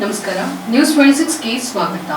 ನಮಸ್ಕಾರ news twenty ಸಿಕ್ಸ್ಗೆ ಸ್ವಾಗತ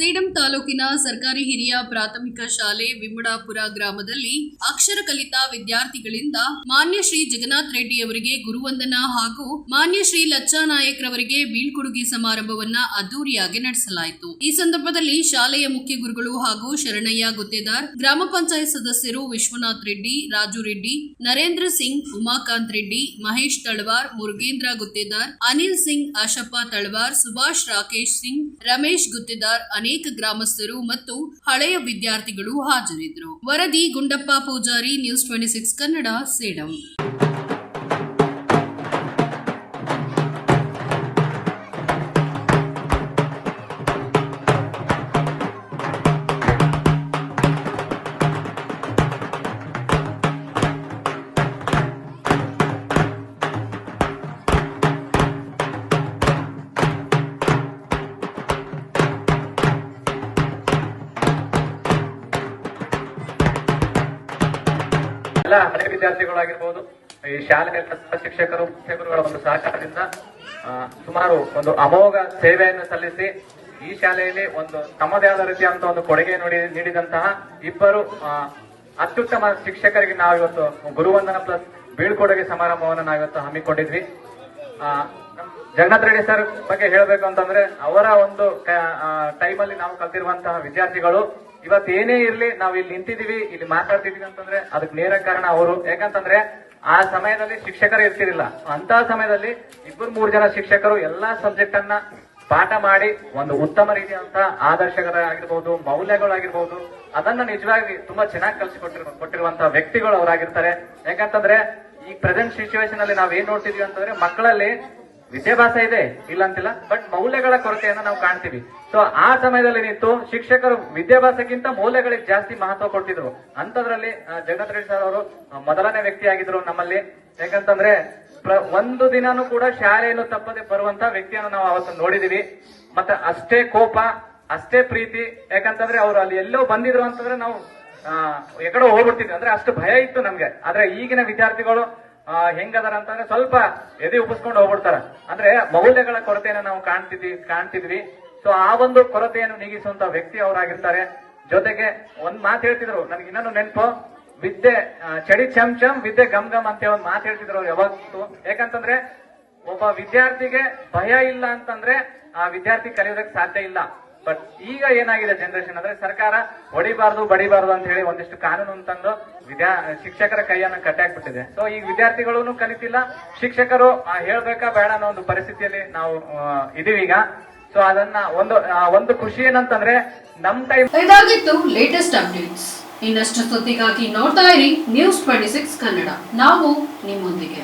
ಸೇಡಂ ತಾಲೂಕಿನ ಸರ್ಕಾರಿ ಹಿರಿಯ ಪ್ರಾಥಮಿಕ ಶಾಲೆ ವಿಮಡಾಪುರ ಗ್ರಾಮದಲ್ಲಿ ಅಕ್ಷರ ಕಲಿತ ವಿದ್ಯಾರ್ಥಿಗಳಿಂದ ಮಾನ್ಯ ಶ್ರೀ ಜಗನ್ನಾಥ್ ರೆಡ್ಡಿ ಅವರಿಗೆ ಗುರುವಂದನಾ ಹಾಗೂ ಮಾನ್ಯ ಶ್ರೀ ಲಚ್ಚಾ ನಾಯಕ್ ರವರಿಗೆ ಬೀಳ್ಕೊಡುಗೆ ಸಮಾರಂಭವನ್ನ ಅದ್ದೂರಿಯಾಗಿ ನಡೆಸಲಾಯಿತು. ಈ ಸಂದರ್ಭದಲ್ಲಿ ಶಾಲೆಯ ಮುಖ್ಯ ಗುರುಗಳು ಹಾಗೂ ಶರಣಯ್ಯ ಗುತ್ತೇದಾರ್, ಗ್ರಾಮ ಪಂಚಾಯತ್ ಸದಸ್ಯರು ವಿಶ್ವನಾಥ್ ರೆಡ್ಡಿ, ರಾಜು ರೆಡ್ಡಿ, ನರೇಂದ್ರ ಸಿಂಗ್, ಉಮಾಕಾಂತ್ ರೆಡ್ಡಿ, ಮಹೇಶ್ ತಳವಾರ್, ಮುರುಗೇಂದ್ರ ಗುತ್ತೇದಾರ್, ಅನಿಲ್ ಸಿಂಗ್, ಆಶಪ್ಪ ತಳವಾರ್, ಸುಭಾಷ್ ರಾಕೇಶ್ ಸಿಂಗ್, ರಮೇಶ್ ಗುತ್ತೇದಾರ್ ಅನೇಕ ಗ್ರಾಮಸ್ಥರು ಮತ್ತು ಹಳೆಯ ವಿದ್ಯಾರ್ಥಿಗಳು ಹಾಜರಿದ್ದರು. ವರದಿ Gundappa Pujari news twenty six Kannada Sedam. ಎಲ್ಲ ಹಳೆ ವಿದ್ಯಾರ್ಥಿಗಳಾಗಿರ್ಬೋದು, ಈ ಶಾಲೆಯ ಶಿಕ್ಷಕರು ಶಿಕ್ಷಕರುಗಳ ಒಂದು ಸಹಕಾರದಿಂದ ಸುಮಾರು ಒಂದು ಅಮೋಘ ಸೇವೆಯನ್ನು ಸಲ್ಲಿಸಿ, ಈ ಶಾಲೆಯಲ್ಲಿ ಒಂದು ತಮ್ಮದೇ ಆದ ರೀತಿಯಂತ ಒಂದು ಕೊಡುಗೆ ನೋಡಿ, ನೀಡಿದಂತಹ ಇಬ್ಬರು ಅತ್ಯುತ್ತಮ ಶಿಕ್ಷಕರಿಗೆ ನಾವು ಇವತ್ತು ಗುರುವಂದನ ಪ್ಲಸ್ ಬೀಳ್ಕೊಡುಗೆ ಸಮಾರಂಭವನ್ನು ನಾವು ಇವತ್ತು ಹಮ್ಮಿಕೊಂಡಿದ್ವಿ. ಜಗನ್ನಾಥ್ ರೆಡ್ಡಿ ಸರ್ ಬಗ್ಗೆ ಹೇಳಬೇಕು ಅಂತಂದ್ರೆ, ಅವರ ಒಂದು ಟೈಮಲ್ಲಿ ನಾವು ಕಲ್ತಿರುವಂತಹ ವಿದ್ಯಾರ್ಥಿಗಳು ಇವತ್ತು ಏನೇ ಇರ್ಲಿ, ನಾವು ಇಲ್ಲಿ ನಿಂತಿದೀವಿ, ಇಲ್ಲಿ ಮಾತಾಡ್ತಿದೀವಿ ಅಂತಂದ್ರೆ ಅದಕ್ಕೆ ನೇರ ಕಾರಣ ಅವರು. ಯಾಕಂತಂದ್ರೆ ಆ ಸಮಯದಲ್ಲಿ ಶಿಕ್ಷಕರು ಇರ್ತಿರಲಿಲ್ಲ. ಅಂತ ಸಮಯದಲ್ಲಿ ಇಬ್ಬರು ಮೂರು ಜನ ಶಿಕ್ಷಕರು ಎಲ್ಲಾ ಸಬ್ಜೆಕ್ಟ್ ಅನ್ನ ಪಾಠ ಮಾಡಿ ಒಂದು ಉತ್ತಮ ರೀತಿಯಂತ ಆದರ್ಶಗಳಾಗಿರ್ಬೋದು, ಮೌಲ್ಯಗಳಾಗಿರ್ಬೋದು, ಅದನ್ನ ನಿಜವಾಗಿ ತುಂಬಾ ಚೆನ್ನಾಗಿ ಕಲಿಸಿಕೊಟ್ಟಿರುವ ಕೊಟ್ಟಿರುವಂತಹ ವ್ಯಕ್ತಿಗಳು ಅವರಾಗಿರ್ತಾರೆ. ಯಾಕಂತಂದ್ರೆ ಈ ಪ್ರೆಸೆಂಟ್ ಸಿಚುವೇಶನ್ ಅಲ್ಲಿ ನಾವ್ ಏನ್ ನೋಡ್ತಿದೀವಿ ಅಂತಂದ್ರೆ ಮಕ್ಕಳಲ್ಲಿ ವಿದ್ಯಾಭ್ಯಾಸ ಇದೆ, ಇಲ್ಲ ಅಂತಿಲ್ಲ ಬಟ್ ಮೌಲ್ಯಗಳ ಕೊರತೆಯನ್ನು ನಾವು ಕಾಣ್ತೀವಿ. ಸೊ ಆ ಸಮಯದಲ್ಲಿ ನಿಂತು ಶಿಕ್ಷಕರು ವಿದ್ಯಾಭ್ಯಾಸಕ್ಕಿಂತ ಮೌಲ್ಯಗಳಿಗೆ ಜಾಸ್ತಿ ಮಹತ್ವ ಕೊಟ್ಟಿದ್ರು ಅಂತದ್ರಲ್ಲಿ ಜಗನ್ನಾಥ ರೆಡ್ಡಿ ಸರ್ ಅವರು ಮೊದಲನೇ ವ್ಯಕ್ತಿ ಆಗಿದ್ರು ನಮ್ಮಲ್ಲಿ. ಯಾಕಂತಂದ್ರೆ ಒಂದು ದಿನಾನೂ ಕೂಡ ಶಾಲೆಯನ್ನು ತಪ್ಪದೆ ಬರುವಂತ ವ್ಯಕ್ತಿಯನ್ನು ನಾವು ಅವತ್ತು ನೋಡಿದೀವಿ. ಮತ್ತೆ ಅಷ್ಟೇ ಕೋಪ, ಅಷ್ಟೇ ಪ್ರೀತಿ, ಯಾಕಂತಂದ್ರೆ ಅವರು ಅಲ್ಲಿ ಎಲ್ಲೋ ಬಂದಿದ್ರು ಅಂತಂದ್ರೆ ನಾವು ಎಕಡೋ ಹೋಗ್ಬಿಡ್ತಿದ್ವಿ. ಅಂದ್ರೆ ಅಷ್ಟು ಭಯ ಇತ್ತು ನಮ್ಗೆ. ಆದ್ರೆ ಈಗಿನ ವಿದ್ಯಾರ್ಥಿಗಳು ಆ, ಹೆಂಗದಾರ ಅಂತಂದ್ರೆ ಸ್ವಲ್ಪ ಎದೆ ಉಪ್ಪಿಸ್ಕೊಂಡು ಹೋಗ್ಬಿಡ್ತಾರ. ಅಂದ್ರೆ ಮೌಲ್ಯಗಳ ಕೊರತೆಯನ್ನು ನಾವು ಕಾಣ್ತಿದ್ವಿ ಕಾಣ್ತಿದ್ವಿ. ಸೊ ಆ ಒಂದು ಕೊರತೆಯನ್ನು ನೀಗಿಸುವಂತ ವ್ಯಕ್ತಿ ಅವರಾಗಿರ್ತಾರೆ. ಜೊತೆಗೆ ಒಂದ್ ಮಾತು ಹೇಳ್ತಿದ್ರು ನನಗೆ ಇನ್ನೊಂದು ನೆನಪು. ವಿದ್ಯೆ ಚಡಿ ಚಮ್ ಚಮ್ ವಿದ್ಯೆ ಗಮ್ ಗಮ್ ಅಂತ ಒಂದು ಮಾತು ಹೇಳ್ತಿದ್ರು ಅವ್ರು ಯಾವತ್ತು ಯಾಕಂತಂದ್ರೆ ಒಬ್ಬ ವಿದ್ಯಾರ್ಥಿಗೆ ಭಯ ಇಲ್ಲ ಅಂತಂದ್ರೆ ಆ ವಿದ್ಯಾರ್ಥಿ ಕಲಿಯೋದಕ್ಕೆ ಸಾಧ್ಯ ಇಲ್ಲ. ಬಟ್ ಈಗ ಏನಾಗಿದೆ ಜನರೇಷನ್ ಅಂದ್ರೆ ಸರ್ಕಾರ ಹೊಡಿಬಾರ್ದು, ಬಡಿಬಾರ್ದು ಅಂತ ಹೇಳಿ ಒಂದಿಷ್ಟು ಕಾನೂನು ತಂದು ವಿದ್ಯಾ, ಶಿಕ್ಷಕರ ಕೈಯನ್ನು ಕಟ್ಟಾಕ್ಬಿಟ್ಟಿದೆ. ಸೊ ಈ ವಿದ್ಯಾರ್ಥಿಗಳು ಕಲಿತಿಲ್ಲ. ಶಿಕ್ಷಕರು ಹೇಳ್ಬೇಕಾ ಬೇಡ ಅನ್ನೋ ಒಂದು ಪರಿಸ್ಥಿತಿಯಲ್ಲಿ ನಾವು ಇದೀವೀಗ ಸೊ ಅದನ್ನ ಒಂದು ಒಂದು ಖುಷಿ ಏನಂತಂದ್ರೆ ನಮ್ ಟೈಮ್ ಇದಾಗಿತ್ತು ಲೇಟೆಸ್ಟ್ ಅಪ್ಡೇಟ್ಸ್ ಇನ್ನಷ್ಟು ಸುದ್ದಿಗಾಗಿ ನೋಡ್ತಾ ಇರಿ ನ್ಯೂಸ್ ಟ್ವೆಂಟಿ ಸಿಕ್ಸ್ ಕನ್ನಡ. ನಾವು ನಿಮ್ಮೊಂದಿಗೆ.